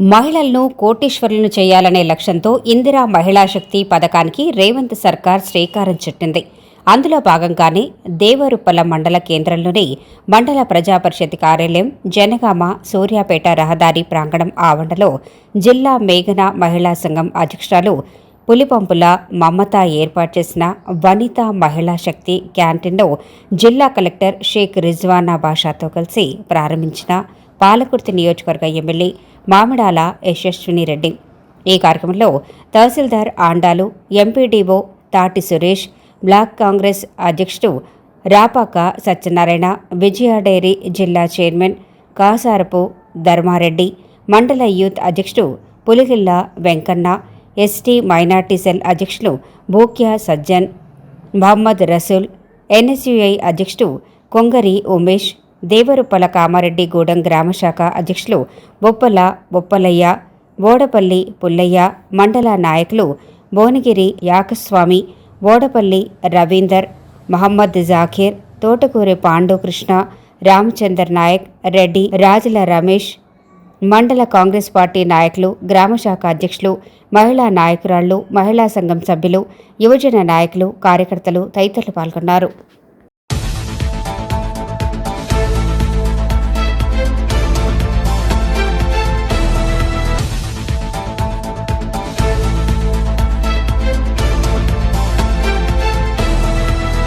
మహిళలను కోటీశ్వరులను చేయాలనే లక్ష్యంతో ఇందిరా మహిళా శక్తి పథకానికి రేవంత్ సర్కార్ శ్రీకారం చుట్టింది. అందులో భాగంగానే దేవరుప్పల మండల కేంద్రంలోని మండల ప్రజాపరిషత్ కార్యాలయం జనగామ సూర్యాపేట రహదారి ప్రాంగణం ఆవరణలో జిల్లా మేఘన మహిళా సంఘం అధ్యక్షురాలు పులిపంపుల మమత ఏర్పాటు చేసిన వనిత మహిళా శక్తి క్యాంటీన్లో జిల్లా కలెక్టర్ షేక్ రిజ్వానా బాషాతో కలిసి ప్రారంభించిన పాలకుర్తి నియోజకవర్గ ఎమ్మెల్యే మామిడాల యశస్విని రెడ్డి. ఈ కార్యక్రమంలో తహసీల్దార్ ఆండాలు ఎంపీడీఓ తాటి సురేష్ బ్లాక్ కాంగ్రెస్ అధ్యక్షుడు రాపాక సత్యనారాయణ విజయ డైరీ జిల్లా చైర్మన్ కాసారపు ధర్మారెడ్డి మండల యూత్ అధ్యక్షుడు Puligilla Venkanna ST minority cell అధ్యక్షులు భూక్యా సజ్జన్ మహమ్మద్ రసూల్ ఎన్ఎస్యుఐ అధ్యక్షుడు కొంగరి ఉమేష్ దేవరుప్పల కామారెడ్డి గూడెం గ్రామశాఖ అధ్యక్షులు బొప్పల బొప్పలయ్య బోడపల్లి పుల్లయ్య మండల నాయకులు భువనగిరి యాకస్వామి బోడపల్లి రవీందర్ మహమ్మద్ జాకీర్ తోటకూరి పాండు కృష్ణ రామచందర్ నాయక్ రెడ్డి రాజుల రమేష్ మండల కాంగ్రెస్ పార్టీ నాయకులు గ్రామశాఖ అధ్యక్షులు మహిళా నాయకురాళ్ళు మహిళా సంఘం సభ్యులు యువజన నాయకులు కార్యకర్తలు తదితరులు పాల్గొన్నారు.